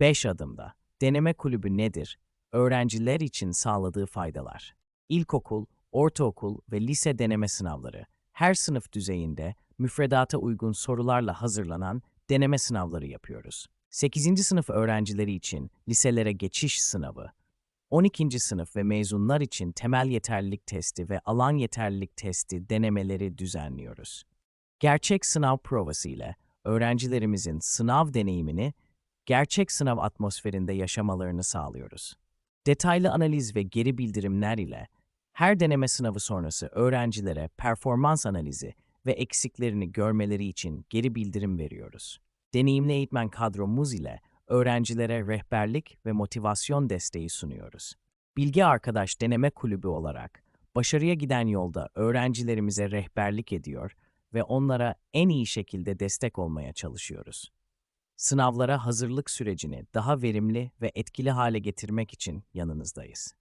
5 adımda. Deneme kulübü nedir? Öğrenciler için sağladığı faydalar. İlkokul, ortaokul ve lise deneme sınavları. Her sınıf düzeyinde müfredata uygun sorularla hazırlanan deneme sınavları yapıyoruz. 8. sınıf öğrencileri için liselere geçiş sınavı, 12. sınıf ve mezunlar için temel yeterlilik testi ve alan yeterlilik testi denemeleri düzenliyoruz. Gerçek sınav provası ile öğrencilerimizin sınav deneyimini gerçek sınav atmosferinde yaşamalarını sağlıyoruz. Detaylı analiz ve geri bildirimler ile her deneme sınavı sonrası öğrencilere performans analizi ve eksiklerini görmeleri için geri bildirim veriyoruz. Deneyimli eğitmen kadromuz ile öğrencilere rehberlik ve motivasyon desteği sunuyoruz. Bilgi Arkadaş Deneme Kulübü olarak başarıya giden yolda öğrencilerimize rehberlik ediyor ve onlara en iyi şekilde destek olmaya çalışıyoruz. Sınavlara hazırlık sürecini daha verimli ve etkili hale getirmek için yanınızdayız.